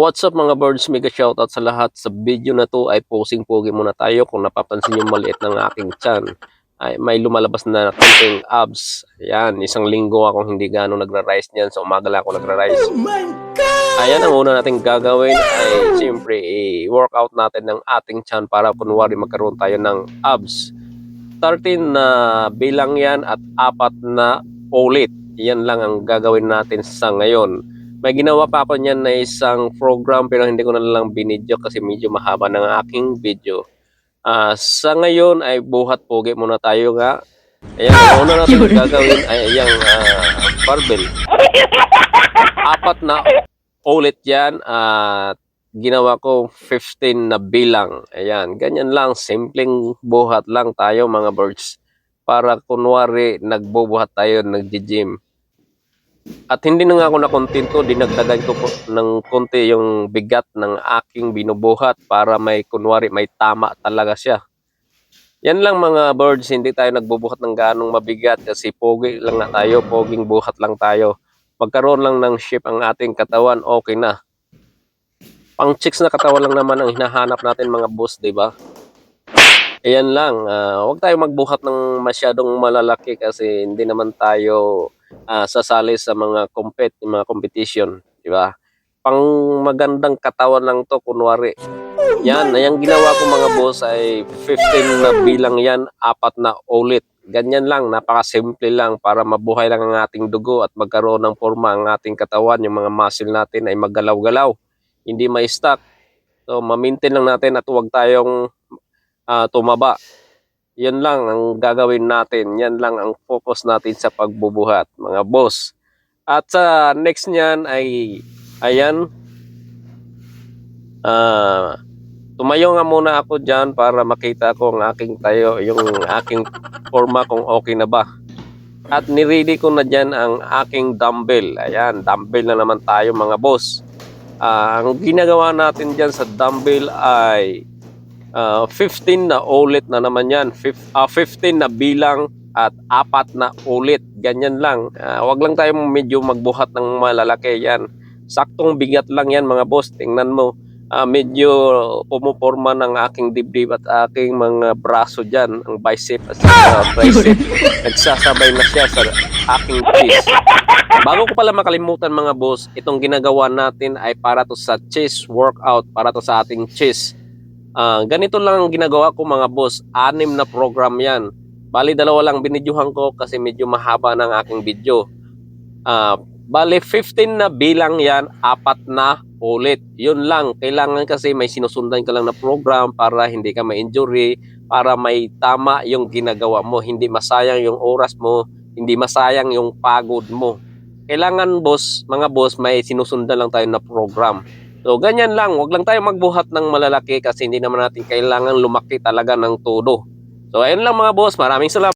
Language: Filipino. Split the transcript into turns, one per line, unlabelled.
What's up mga birds? Mega shoutout sa lahat. Sa video na to ay posing pogi muna tayo. Kung napapansin yung maliit ng aking chan, ay may lumalabas na konting abs. Ayan, isang linggo akong hindi gano'ng nagra-rise niyan. Sa umaga lang ako nagra-rise. Ayan, ang una natin gagawin ay siyempre i-workout natin ng ating chan para kunwari magkaroon tayo ng abs. 13 na bilang yan at apat na ulit. Yan lang ang gagawin natin sa ngayon. May ginawa pa ako niyan na isang program pero hindi ko na lang binidyo kasi medyo mahaba ng aking video. Ah, sa ngayon ay buhat pogi muna tayo nga. Ayan, ang una natin gagawin ay yung barbell. Apat na ulit yan at ginawa ko 15 na bilang. Ayan, ganyan lang, simpleng buhat lang tayo mga birds. Para kunwari nagbubuhat tayo, nagji-gym. At hindi na nga ako nakontento, dinagdagan ko po ng konti yung bigat ng aking binubuhat para may kunwari may tama talaga siya. Yan lang mga birds, hindi tayo nagbubuhat ng ganong mabigat kasi pogi lang na tayo, poging buhat lang tayo. Magkaroon lang ng shape ang ating katawan, okay na. Pang chicks na katawan lang naman ang hinahanap natin mga boss, di ba? Ayan lang, ah, huwag tayo magbuhat ng masyadong malalaki kasi hindi naman tayo ah, sasali sa mga compet, mga competition, di ba? Pang magandang katawan lang to kunwari. Yan, yung ginawa ko mga boss ay 15 na bilang yan, apat na ulit. Ganyan lang, napakasimple lang para mabuhay lang ang ating dugo at magkaroon ng forma ang ating katawan, yung mga muscle natin ay maggalaw-galaw, hindi may stuck. So, ma-maintain lang natin at huwag tayong ah, tumaba. Yan lang ang gagawin natin. Yan lang ang focus natin sa pagbubuhat, mga boss. At sa next niyan ay, ayan, ah, tumayo nga muna ako dyan para makita ko ang aking tayo, yung aking forma kung okay na ba. At niready ko na dyan ang aking dumbbell. Ayan, dumbbell na naman tayo mga boss. Ah, ang ginagawa natin dyan sa dumbbell ay ah, 15 na ulit na naman yan. Fif- ah, 15 na bilang at apat na ulit. Ganyan lang. Ah, wag lang tayo medyo magbuhat ng malalaki yan. Saktong bigat lang yan mga boss. Tingnan mo. Ah, medyo pumuporma ng aking dibdib at aking mga braso dyan. Ang bicep at saka tricep. Nagsasabay na siya sa aking chest. Bago ko pala makalimutan mga boss, itong ginagawa natin ay para to sa chest workout, para to sa ating chest. Ah, ganito lang ang ginagawa ko mga boss, anim na program yan. Bali dalawa lang binidyuhan ko kasi medyo mahaba ng aking video. Ah, bali 15 na bilang yan, apat na ulit. Yun lang, kailangan kasi may sinusundan ka lang na program para hindi ka ma-injury, para may tama yung ginagawa mo, hindi masayang yung oras mo, hindi masayang yung pagod mo kailangan boss, mga boss, may sinusundan lang tayo na program. So, ganyan lang. Huwag lang tayo magbuhat ng malalaki kasi hindi naman natin kailangan lumaki talaga ng todo. So, ayun lang mga boss. Maraming salamat.